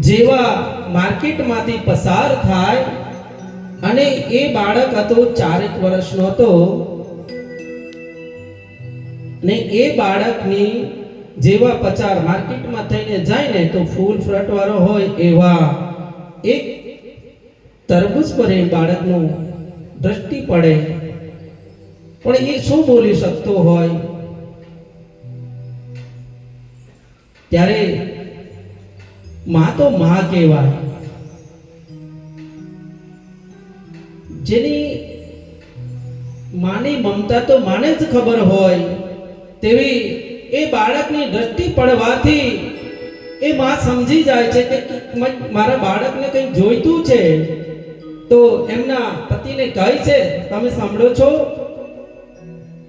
જેવા માર્કેટમાંથી પસાર થાય અને એ બાળક હતો ચારેક વર્ષનો હતો ને એ બાળકની જેવા પચાર માર્કેટમાં થઈને જાય ને તો ફૂલ ફ્રટ વાળો હોય એવા એક તરબૂચ પર એ બાળકનું દ્રષ્ટિ પડે. પણ એ શું બોલી શકતો હોય? ત્યારે માં તો માં કહેવાય. જેની માની મમતા તો માને જ ખબર હોય. તેવી એ બાળકની દ્રષ્ટિ પડવાથી એ માં સમજી જાય છે કે મારા બાળકને કંઈ જોઈતું છે. તો એમના પતિને કહે છે, તમે સાંભળો છો?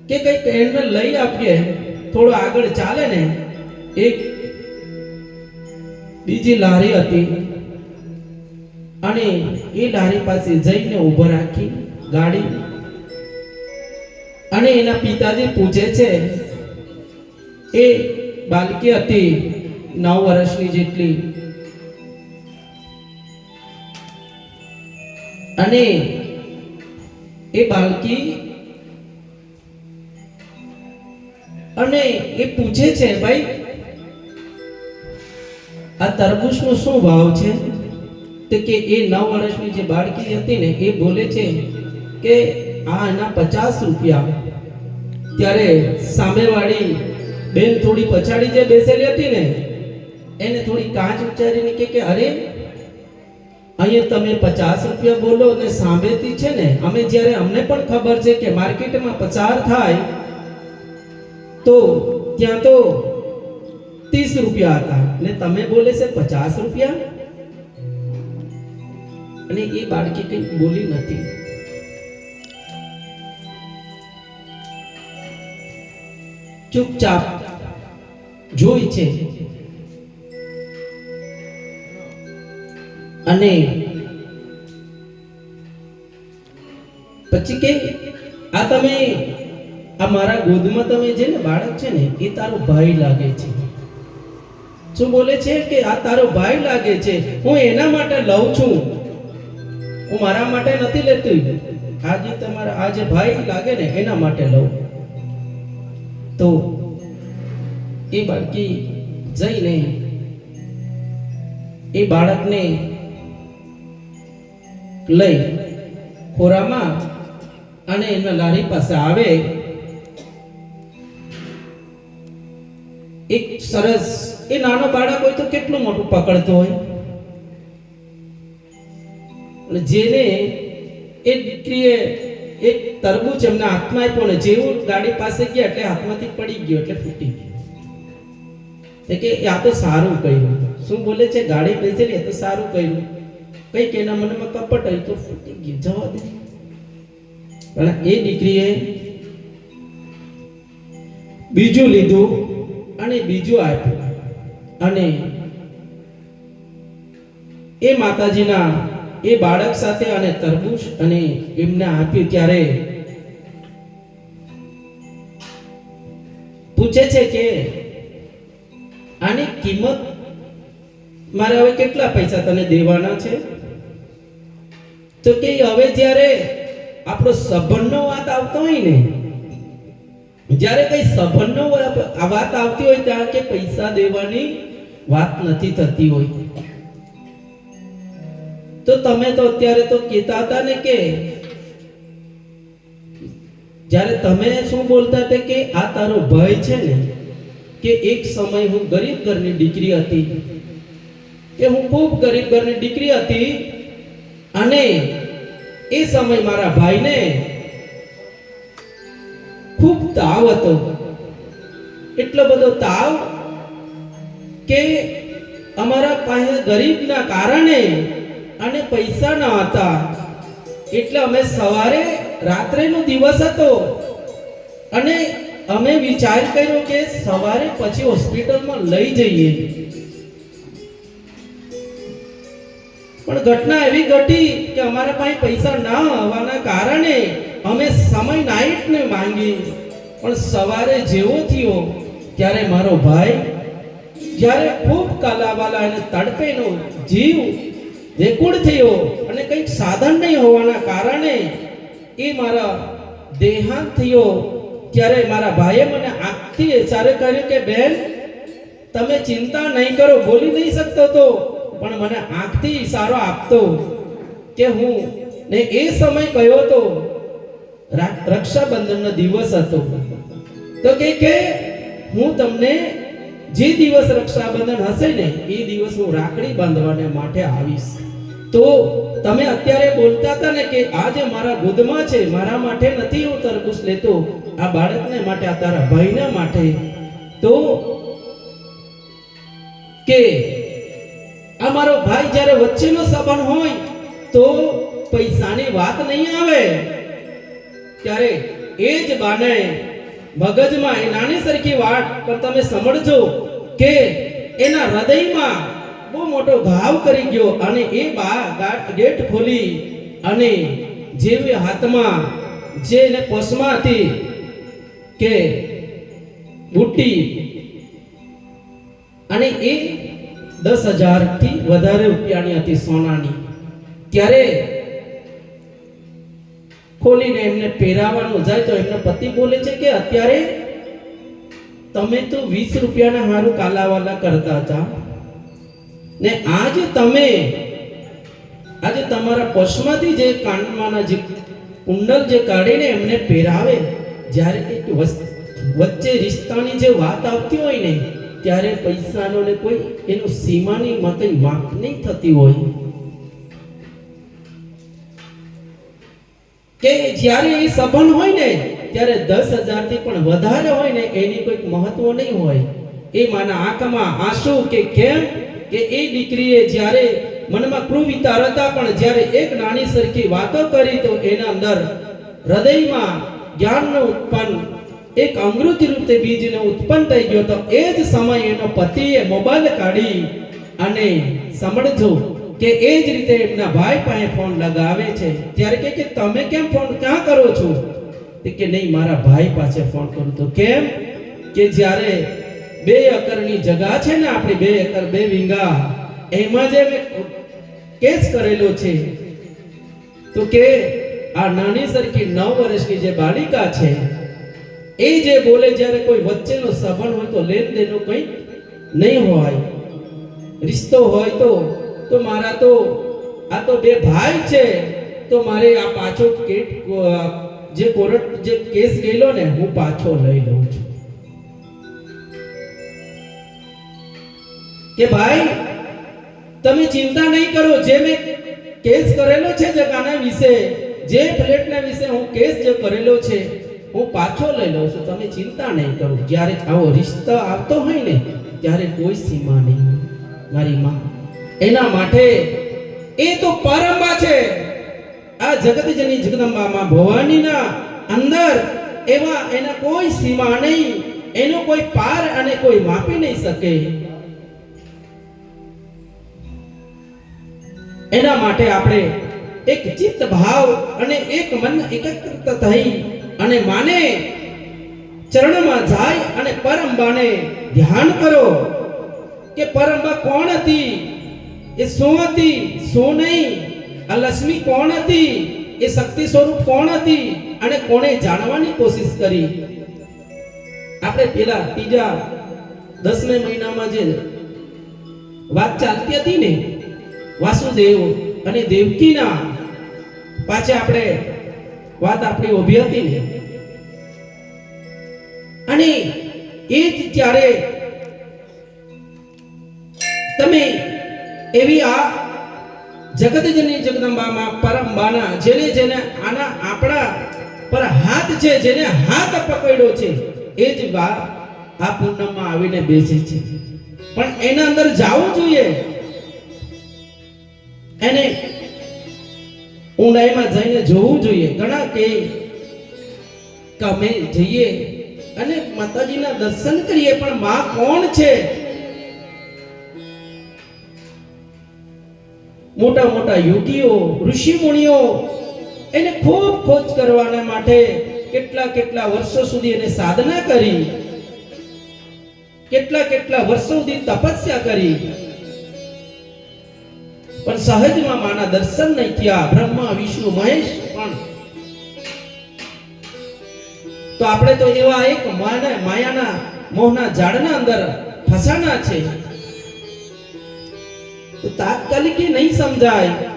કે કંઈક એમને લઈ આપીએ. થોડો આગળ ચાલે ને. એક બીજી લારી હતી. અને એ લારી પાસે જઈને ઊભો રાખી ગાડી. અને એના પિતાજી પૂછે છે, એ બાલકી હતી નવ વર્ષની જેટલી. અને એ બાળકી અને એ પૂછે છે, ભાઈ આ તરબૂચનો શું ભાવ છે? તો કે એ નવ વર્ષની જે બાળકી હતી ને, એ બોલે છે કે આ એના પચાસ રૂપિયા. ત્યારે સામેવાળી બેન થોડી પછાડી જે બેસેલી હતી ને, એને થોડી કાચ ઉચ્ચારીને કે કે, અરે, અહીંયા તમે પચાસ રૂપિયા બોલો અને સામેથી છે ને, અમે જ્યારે, અમને પણ ખબર છે કે માર્કેટમાં પસાર થાય, તો ત્યાં તો ત્રીસ રૂપિયા હતા ને તમે બોલે છે પચાસ રૂપિયા અને એ બાળકી કંઈ બોલી નથી ચૂપચાપ જોઈ છે અને પછી કે આ તમે આ મારા ગોદમાં તમે જે બાળક છે ને એ તારો ભાઈ લાગે છે. શું બોલે છે કે આ તારો ભાઈ લાગે છે? હું એના માટે લઉં છું. હું મારા માટે નથી લેતી. આજે તમારા આ જે ભાઈ લાગે ને એના માટે લઉં. તો એ બાળકી જઈને એ બાળકને લઈ ખોરામાં અને એના લારી પાસે આવે એક સરસ, એ નાનો બાળક હોય તો કેટલું મોટું પકડતો હોય? જેને એ દીકરીએ એક તરબૂચ એમને હાથમાં આપ્યો ને, જેવું ગાડી પાસે ગયા એટલે હાથમાંથી પડી ગયો, એટલે ફૂટી ગયો. કે આ તો સારું કર્યું. શું બોલે છે? ગાડી બેસેલી એ તો સારું કર્યું. કંઈક એના મનમાં કપટ હોય તો ફૂટી ગયું. જવા દે. પણ એ દીકરીએ બીજું લીધું. અને બીજું આપ્યું. અને એ માતાજીના એ બાળક સાથે અને તરબૂચ અને એમને આપ્યું ત્યારે પૂછે છે કે આની કિંમત મારે હવે કેટલા પૈસા તને દેવાના છે? તો કે હવે જ્યારે આપણો સંબંધનો વાત આવતો હોય ને જ્યારે કઈ વા- વાત આવતી હોય ત્યારે કે પૈસા દેવાની વાત નથી થતી હોય. તો તમે તો અત્યારે તો કહેતા હતા ને કે, જ્યારે તમે શું બોલતા હતા કે આ તારો ભાઈ છે ને, કે એક સમય હું ગરીબ ઘરની દીકરી હતી, કે હું ખૂબ ગરીબ ઘરની દીકરી હતી, અને એ સમય મારા ભાઈને ખૂબ તાવ હતો. એટલો બધો તાવ કે અમારા પાસે ગરીબના કારણે અને પૈસા ન હતા. એટલે અમે સવારે રાત્રેનો દિવસ હતો અને અમે વિચાર કર્યો કે સવારે પછી હોસ્પિટલમાં લઈ જઈએ. પણ ઘટના એવી ઘટી કે અમારા પાસે પૈસા ના હોવાના કારણે અમે સમય નાઈટને માંગી. પણ સવારે જેવો થયો ત્યારે મારો ભાઈ જ્યારે ખૂબ કાલાવાલા અને તડપેનો જીવ વેકુળ થયો અને કંઈક સાધન નહીં હોવાના કારણે એ મારા દેહાંત થયો, ત્યારે મારા ભાઈએ મને આખી ઇશારે કર્યું કે, બેન, તમે ચિંતા નહીં કરો, બોલી નહીં શકતો તો પણ મને આંખથી ઈશારો આપતો કે હું ને એ સમય કયો તો રક્ષાબંધનનો દિવસ હતો. તો કે કે હું તમને જે દિવસ રક્ષાબંધન હશે ને, એ દિવસ હું રાખડી બાંધવાને માટે આવીશ. તો તમે અત્યારે બોલતા હતા ને કે આ જે મારા ગુદમાં છે, મારા માટે નથી હું તરબૂચ લેતો, આ બાળકને માટે, આ તારા ભાઈના માટે. તો કે આ મારો ભાઈ જ્યારે વચ્ચેનો સંબંધ હોય તો પૈસાની વાત નહીં આવે. ત્યારે એ જ બાને મગજમાં એ નાની સરખી વાત પણ તમે સમજજો કે એના હૃદયમાં બહુ મોટો ઘાવ કરી ગયો અને એ બા ગેટ ખોલી અને જેવી હાથમાં જે એને પસમાં હતી કે બુટ્ટી અને એ દસ હજારથી વધારે રૂપિયાની હતી સોનાની. ત્યારે ખોલીને એમને પહેરાવાનું જાય તો એમનો પતિ બોલે છે કે અત્યારે તમે તો વીસ રૂપિયાના હારું કાલાવાલા કરતા હતા. ને આજે તમે, આજે તમારા પશમાંથી જે કાનમાં જે કુંડલ જે કાઢીને એમને પહેરાવે, જ્યારે એક વચ્ચે રિશ્તાની જે વાત આવતી હોય ને ત્યારે પૈસાનો ને કોઈ એનો સીમાની મતે વાંક નહીં થતી હોય. કે જ્યારે એ સંબંધ હોય ને, ત્યારે દસ હજારથી પણ વધારે હોય ને, એની કોઈક મહત્વ નહીં હોય. એ માના આંખમાં આંસુ કે કેમ? કે એ દીકરીએ જ્યારે મનમાં ક્રુ વિચાર હતા પણ જ્યારે એક નાની સરખી વાતો કરી તો એના અંદર હૃદયમાં જ્ઞાનનો ઉત્પન્ન એક અમૃત રૂપે બીજને ઉત્પન્ન થઈ ગયો તો એ જ સમય એનો પતિએ મોબાઈલ કાઢી અને સાંભળજો કે એ જ રીતે એમના ભાઈ પાસે ફોન લગાવે છે. ત્યારે કે કે તમે કેમ ફોન ક્યાં કરો છો? તે કે નહીં, મારા ભાઈ પાસે ફોન કરું. તો કેમ? કે જ્યારે બે એકરની જગા છે ને આપણી બે એકર, બે વીંગા, એમાં જે કેસ કરેલો છે. તો કે આ નાની સરખી નવ વર્ષની જે બાલિકા છે એ જે બોલે જ્યારે કોઈ વચ્ચેનો સંબંધ હોય તો લેન દેનો કંઈ નહીં હોય. રિશ્તો હોય તો તો મારા તો, આ તો બે ભાઈ છે, તો મારે આ પાછો કેટ, જે કોર્ટ, જે કેસ ગયેલો ને હું પાછો લઈ લઉં છું. કે ભાઈ, તમે ચિંતા નહીં કરો, જે મેં કેસ કરેલો છે જગાના વિશે, જે ફ્લેટના વિશે હું કેસ જે કરેલો છે હું પાછો લઈ લઉં છું. તમે ચિંતા નહીં કરો. જ્યારે આવો રિશ્તો આવતો હોય ને, ત્યારે કોઈ સીમા નહીં. મારી માં, એના માટે એ તો પરંબા છે. આ જગતજની જગદંબામાં ભવાનીના અંદર એવા એના કોઈ સીમા નહીં. એનો કોઈ પાર અને કોઈ માપી નહીં શકે. એના માટે આપણે એક ચિત્ત ભાવ અને એક મન એકત્રિત થઈ અને માને, ચરણમાં જાય અને પરંબાને ધ્યાન કરો કે પરંબા કોણ હતી? એ શું હતી? શું નહીં? આ લક્ષ્મી કોણ હતી? એ શક્તિ સ્વરૂપ કોણ હતી? અને કોણે જાણવાની કોશિશ કરી? આપણે પેલા ત્રીજા દસમે મહિનામાં જે વાત ચાલતી હતી ને, વાસુદેવ અને દેવકીના, પાછે આપણે વાત આપણી ઊભી હતી ને? અને એ જ ત્યારે તમે એવી આ જગતજની જગદંબામાં પરમબાના જેને જેને આના આપણા પર હાથ છે, જેને હાથ પકડ્યો છે, એ જ વા આ પૂનમમાં આવીને બેસે છે. પણ એના અંદર જવું જોઈએ. એને ઊંડાઈમાં જઈને જોવું જોઈએ. ઘણા કે અમે જઈએ અને માતાજીના દર્શન કરીએ, પણ માં કોણ છે? મોટા મોટા યોગીઓ, ઋષિ મુનિઓ, એને ખૂબ ખોજ કરવાના માટે કેટલા કેટલા વર્ષો સુધી એને સાધના કરી, કેટલા કેટલા વર્ષો સુધી તપસ્યા કરી પણ સહજમાં માના દર્શન નહીં થયા. બ્રહ્મા, વિષ્ણુ, મહેશ પણ. તો આપણે તો એવા એક માના, માયાના, મોહના ઝાડના અંદર ફસાણા છે. તો તાત્કાલિક નહીં સમજાય.